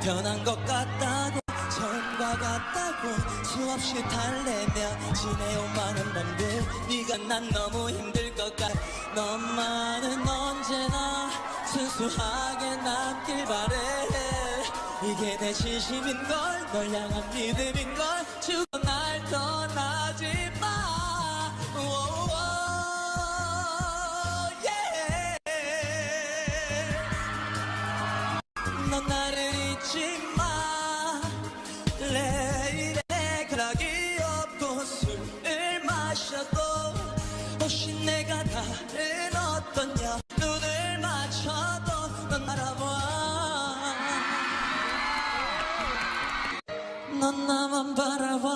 변한 것 같다고 전과 같다고. 수없이 달래며 지내온 많은 밤들. 네가 난 너무 힘들 것 같아. 너만은 언제나 순수하게 남길 바래. 이게 내 진심인걸 널 향한 믿음인걸 혹시 내가 다른 여 눈을 맞춰도 넌 바라봐 넌 나만 바라봐